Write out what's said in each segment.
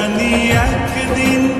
জানি একদিন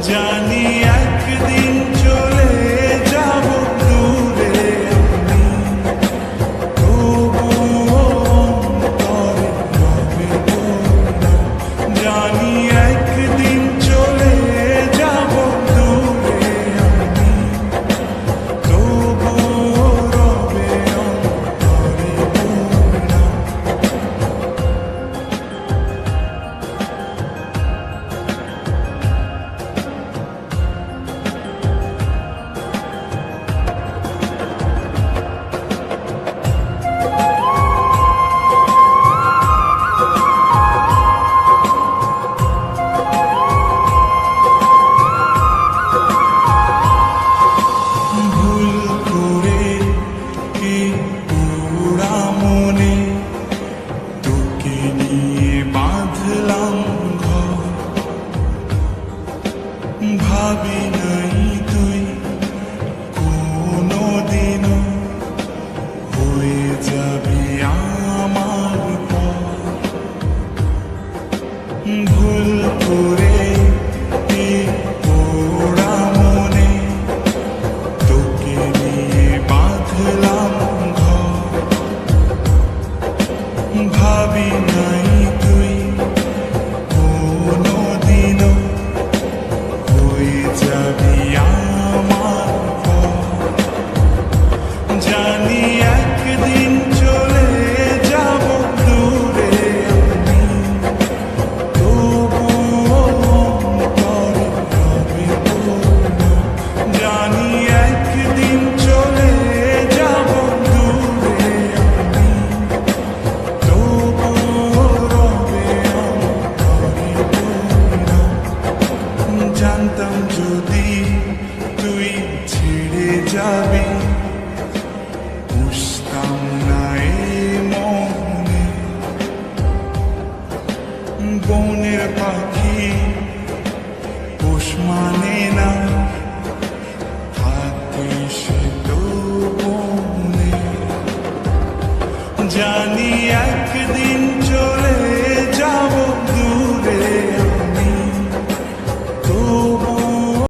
জানি একদিন চলে to be on ছেড়ে যাবে। বুঝতাম না এ মনে। বনের পাখি পোষ মানে না। হাতে সে তো বনে। জানি একদিন